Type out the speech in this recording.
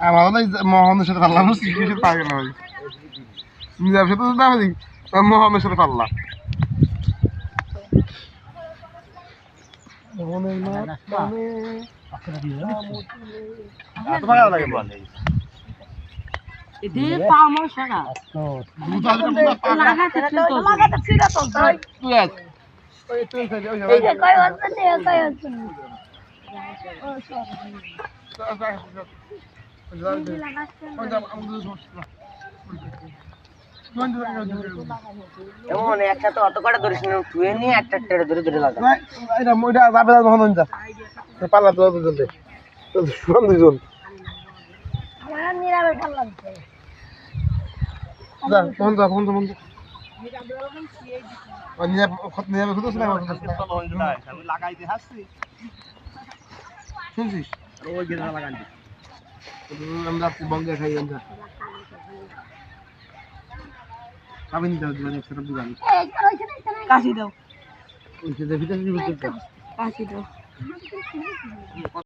আমার তো মোহাম্মদের সাথে পারলাম না সিকির না ভাই নিজের সাথে তো দামে দিই সাথে পারলাম মোহনের মা মনে তো তো এমন একসাথে অত কটা ধরিস না তুই নিয়ে একটা একটা ধরে ধরে লাগা এটা ওইটা যাবে না তখন যা পাল্লা তো দুজন শুন দুজন আমার নিরাবে ভালো যা ফোন যা ফোন ফোন শুনছিস? ওই গেলে লাগাই আমরা বঙ্গে খাই আমরা খাবেন তো দিবেন একটা দিবেন এই কইছে না কেন কাশি দাও। কাশি দাও